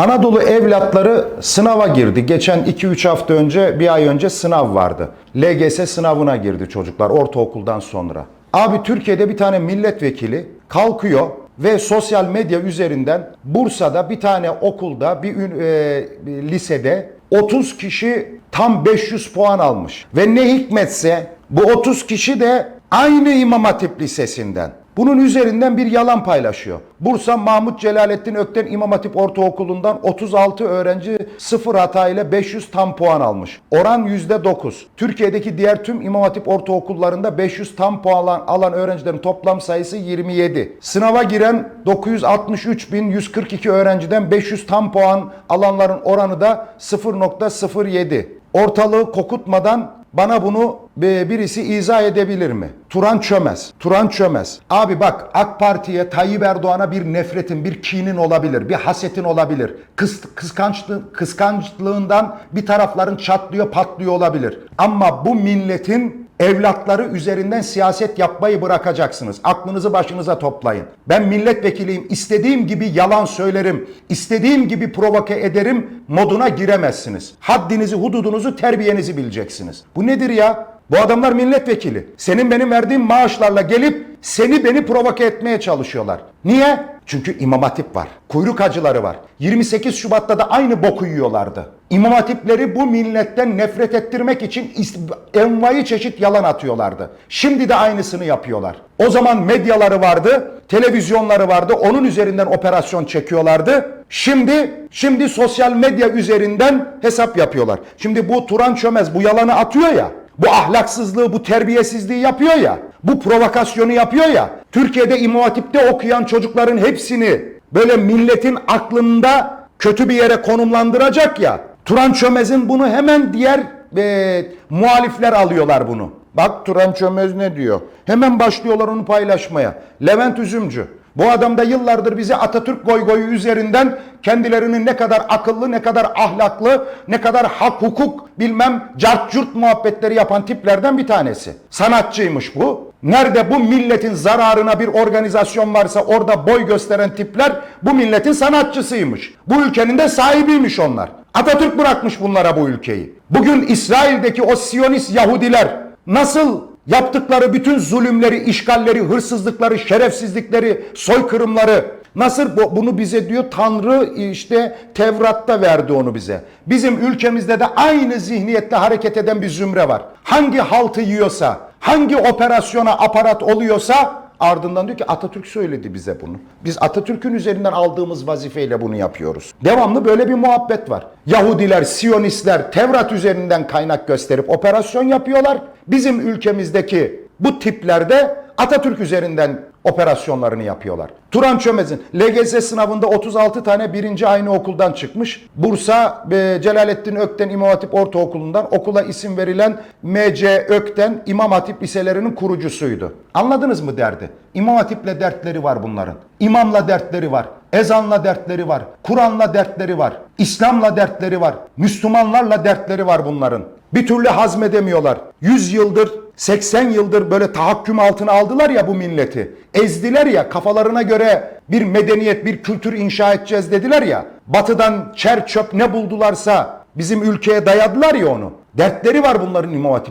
Anadolu evlatları sınava girdi. Geçen 2-3 hafta önce, bir ay önce sınav vardı. LGS sınavına girdi çocuklar ortaokuldan sonra. Abi Türkiye'de bir tane milletvekili kalkıyor ve sosyal medya üzerinden Bursa'da bir tane okulda, bir e, bir lisede 30 kişi tam 500 puan almış. Ve ne hikmetse bu 30 kişi de aynı İmam Hatip Lisesi'nden. Bunun üzerinden bir yalan paylaşıyor. Bursa Mahmut Celalettin Ökten İmam Hatip Ortaokulu'ndan 36 öğrenci sıfır hata ile 500 tam puan almış. Oran %9. Türkiye'deki diğer tüm İmam Hatip Ortaokullarında 500 tam puan alan, alan öğrencilerin toplam sayısı 27. Sınava giren 963.142 öğrenciden 500 tam puan alanların oranı da 0.07. Ortalığı kokutmadan bana bunu e, birisi izah edebilir mi? Turan Çömez. Turan Çömez. Abi bak AK Parti'ye, Tayyip Erdoğan'a bir nefretin, bir kinin olabilir, bir hasetin olabilir. Kıs, kıskançlı, kıskançlığından bir tarafların çatlıyor, patlıyor olabilir. Ama bu milletin evlatları üzerinden siyaset yapmayı bırakacaksınız. Aklınızı başınıza toplayın. Ben milletvekiliyim. İstediğim gibi yalan söylerim. istediğim gibi provoke ederim moduna giremezsiniz. Haddinizi, hududunuzu, terbiyenizi bileceksiniz. Bu nedir ya? Bu adamlar milletvekili. Senin benim verdiğim maaşlarla gelip seni beni provoke etmeye çalışıyorlar. Niye? Çünkü İmam Hatip var. Kuyruk acıları var. 28 Şubat'ta da aynı boku yiyorlardı. İmam Hatipleri bu milletten nefret ettirmek için envai çeşit yalan atıyorlardı. Şimdi de aynısını yapıyorlar. O zaman medyaları vardı, televizyonları vardı. Onun üzerinden operasyon çekiyorlardı. Şimdi şimdi sosyal medya üzerinden hesap yapıyorlar. Şimdi bu Turan Çömez bu yalanı atıyor ya. Bu ahlaksızlığı, bu terbiyesizliği yapıyor ya. Bu provokasyonu yapıyor ya. Türkiye'de İmam okuyan çocukların hepsini böyle milletin aklında kötü bir yere konumlandıracak ya. Turan Çömez'in bunu hemen diğer e, muhalifler alıyorlar bunu. Bak Turan Çömez ne diyor? Hemen başlıyorlar onu paylaşmaya. Levent Üzümcü. Bu adam da yıllardır bize Atatürk goygoyu üzerinden kendilerinin ne kadar akıllı, ne kadar ahlaklı, ne kadar hak hukuk bilmem cart curt muhabbetleri yapan tiplerden bir tanesi. Sanatçıymış bu. Nerede bu milletin zararına bir organizasyon varsa orada boy gösteren tipler bu milletin sanatçısıymış. Bu ülkenin de sahibiymiş onlar. Atatürk bırakmış bunlara bu ülkeyi. Bugün İsrail'deki o Siyonist Yahudiler nasıl yaptıkları bütün zulümleri, işgalleri, hırsızlıkları, şerefsizlikleri, soykırımları nasıl bu- bunu bize diyor Tanrı işte Tevrat'ta verdi onu bize. Bizim ülkemizde de aynı zihniyette hareket eden bir zümre var. Hangi haltı yiyorsa, hangi operasyona aparat oluyorsa ardından diyor ki Atatürk söyledi bize bunu. Biz Atatürk'ün üzerinden aldığımız vazifeyle bunu yapıyoruz. Devamlı böyle bir muhabbet var. Yahudiler, Siyonistler Tevrat üzerinden kaynak gösterip operasyon yapıyorlar. Bizim ülkemizdeki bu tiplerde Atatürk üzerinden operasyonlarını yapıyorlar. Turan Çömez'in LGS sınavında 36 tane birinci aynı okuldan çıkmış. Bursa Celalettin Ökten İmam Hatip Ortaokulu'ndan okula isim verilen MC Ökten İmam Hatip liselerinin kurucusuydu. Anladınız mı derdi? İmam Hatip'le dertleri var bunların. İmamla dertleri var. Ezanla dertleri var. Kur'an'la dertleri var. İslam'la dertleri var. Müslümanlarla dertleri var bunların. Bir türlü hazmedemiyorlar. 100 yıldır 80 yıldır böyle tahakküm altına aldılar ya bu milleti. Ezdiler ya kafalarına göre bir medeniyet, bir kültür inşa edeceğiz dediler ya. Batıdan çer çöp ne buldularsa bizim ülkeye dayadılar ya onu. Dertleri var bunların imam.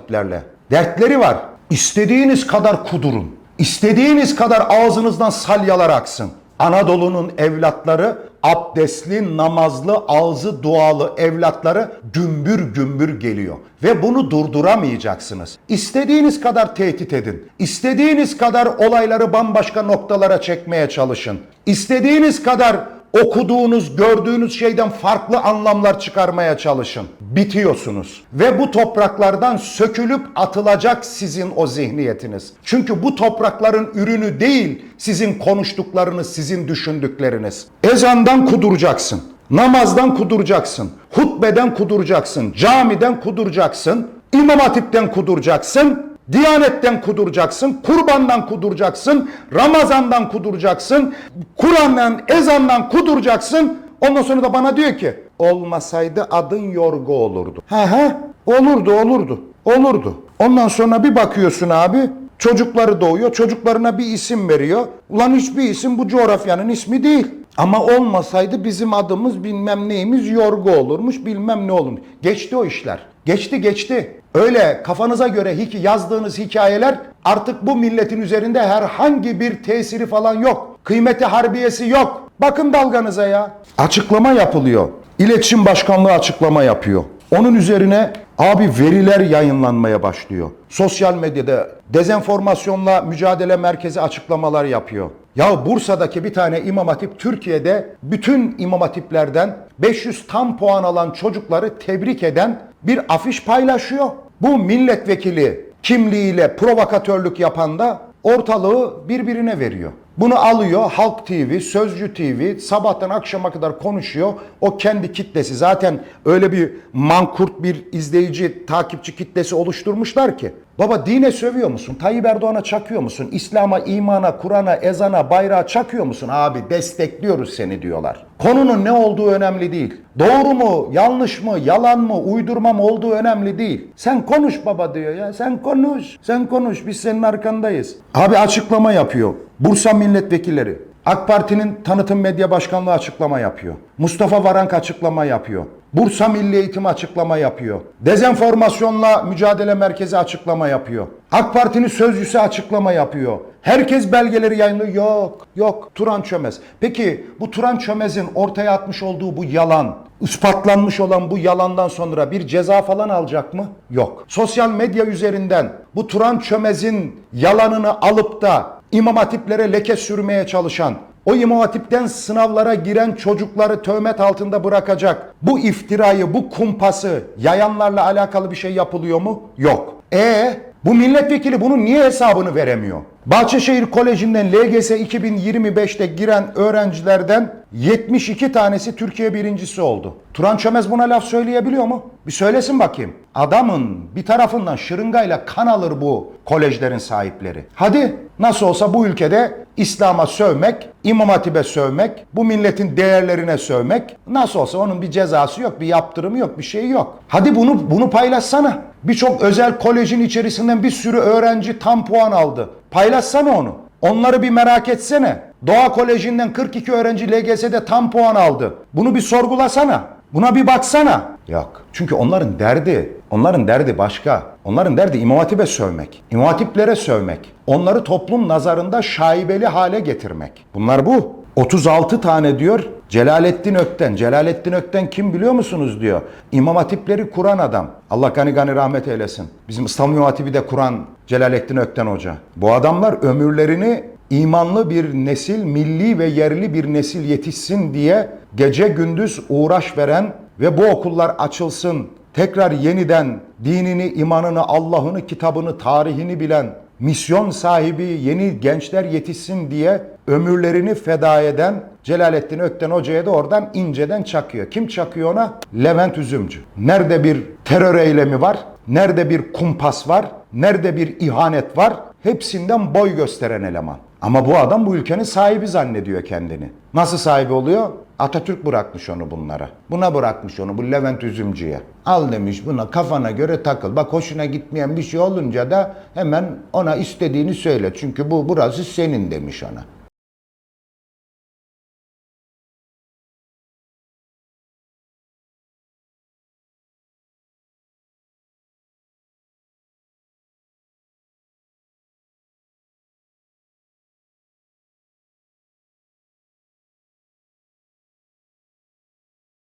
Dertleri var. İstediğiniz kadar kudurun. İstediğiniz kadar ağzınızdan salyalar aksın. Anadolu'nun evlatları abdestli, namazlı, ağzı dualı evlatları gümbür gümbür geliyor. Ve bunu durduramayacaksınız. İstediğiniz kadar tehdit edin. İstediğiniz kadar olayları bambaşka noktalara çekmeye çalışın. İstediğiniz kadar okuduğunuz, gördüğünüz şeyden farklı anlamlar çıkarmaya çalışın. Bitiyorsunuz. Ve bu topraklardan sökülüp atılacak sizin o zihniyetiniz. Çünkü bu toprakların ürünü değil sizin konuştuklarınız, sizin düşündükleriniz. Ezandan kuduracaksın. Namazdan kuduracaksın. Hutbeden kuduracaksın. Camiden kuduracaksın. İmam Hatip'ten kuduracaksın. Diyanetten kuduracaksın, kurbandan kuduracaksın, Ramazandan kuduracaksın, Kur'an'dan, ezandan kuduracaksın. Ondan sonra da bana diyor ki olmasaydı adın yorgu olurdu. He he olurdu olurdu olurdu. Ondan sonra bir bakıyorsun abi Çocukları doğuyor. Çocuklarına bir isim veriyor. Ulan hiçbir isim bu coğrafyanın ismi değil. Ama olmasaydı bizim adımız bilmem neyimiz yorgu olurmuş bilmem ne olurmuş. Geçti o işler. Geçti geçti. Öyle kafanıza göre hiki yazdığınız hikayeler artık bu milletin üzerinde herhangi bir tesiri falan yok. Kıymeti harbiyesi yok. Bakın dalganıza ya. Açıklama yapılıyor. İletişim Başkanlığı açıklama yapıyor. Onun üzerine abi veriler yayınlanmaya başlıyor. Sosyal medyada dezenformasyonla mücadele merkezi açıklamalar yapıyor. Ya Bursa'daki bir tane imam hatip Türkiye'de bütün imam hatiplerden 500 tam puan alan çocukları tebrik eden bir afiş paylaşıyor. Bu milletvekili kimliğiyle provokatörlük yapan da ortalığı birbirine veriyor. Bunu alıyor Halk TV, Sözcü TV sabahtan akşama kadar konuşuyor. O kendi kitlesi zaten öyle bir mankurt bir izleyici, takipçi kitlesi oluşturmuşlar ki. Baba dine sövüyor musun? Tayyip Erdoğan'a çakıyor musun? İslam'a, imana, Kur'an'a, ezana, bayrağa çakıyor musun? Abi destekliyoruz seni diyorlar. Konunun ne olduğu önemli değil. Doğru mu, yanlış mı, yalan mı, uydurma mı olduğu önemli değil. Sen konuş baba diyor ya. Sen konuş. Sen konuş. Biz senin arkandayız. Abi açıklama yapıyor. Bursa milletvekilleri. AK Parti'nin tanıtım medya başkanlığı açıklama yapıyor. Mustafa Varank açıklama yapıyor. Bursa Milli Eğitim açıklama yapıyor. Dezenformasyonla Mücadele Merkezi açıklama yapıyor. AK Parti'nin sözcüsü açıklama yapıyor. Herkes belgeleri yayınlıyor. Yok, yok. Turan Çömez. Peki bu Turan Çömez'in ortaya atmış olduğu bu yalan, ispatlanmış olan bu yalandan sonra bir ceza falan alacak mı? Yok. Sosyal medya üzerinden bu Turan Çömez'in yalanını alıp da imam hatiplere leke sürmeye çalışan, o imam hatipten sınavlara giren çocukları töhmet altında bırakacak bu iftirayı, bu kumpası yayanlarla alakalı bir şey yapılıyor mu? Yok. E bu milletvekili bunun niye hesabını veremiyor? Bahçeşehir Koleji'nden LGS 2025'te giren öğrencilerden 72 tanesi Türkiye birincisi oldu. Turan Çömez buna laf söyleyebiliyor mu? Bir söylesin bakayım. Adamın bir tarafından şırıngayla kan alır bu kolejlerin sahipleri. Hadi nasıl olsa bu ülkede İslam'a sövmek, İmam Hatip'e sövmek, bu milletin değerlerine sövmek nasıl olsa onun bir cezası yok, bir yaptırımı yok, bir şeyi yok. Hadi bunu bunu paylaşsana. Birçok özel kolejin içerisinden bir sürü öğrenci tam puan aldı. Paylaşsana onu. Onları bir merak etsene. Doğa Koleji'nden 42 öğrenci LGS'de tam puan aldı. Bunu bir sorgulasana. Buna bir baksana. Yok. Çünkü onların derdi, onların derdi başka. Onların derdi İmam sövmek. İmam sövmek. Onları toplum nazarında şaibeli hale getirmek. Bunlar bu. 36 tane diyor Celalettin Ökten. Celalettin Ökten kim biliyor musunuz diyor. İmam Hatipleri kuran adam. Allah gani gani rahmet eylesin. Bizim İstanbul Hatibi de kuran Celalettin Ökten Hoca. Bu adamlar ömürlerini imanlı bir nesil, milli ve yerli bir nesil yetişsin diye gece gündüz uğraş veren ve bu okullar açılsın, tekrar yeniden dinini, imanını, Allah'ını, kitabını, tarihini bilen misyon sahibi yeni gençler yetişsin diye ömürlerini feda eden Celalettin Ökten Hoca'ya da oradan inceden çakıyor. Kim çakıyor ona? Levent Üzümcü. Nerede bir terör eylemi var? Nerede bir kumpas var? Nerede bir ihanet var? Hepsinden boy gösteren eleman. Ama bu adam bu ülkenin sahibi zannediyor kendini. Nasıl sahibi oluyor? Atatürk bırakmış onu bunlara. Buna bırakmış onu bu Levent Üzümcü'ye. Al demiş buna kafana göre takıl. Bak hoşuna gitmeyen bir şey olunca da hemen ona istediğini söyle. Çünkü bu burası senin demiş ona.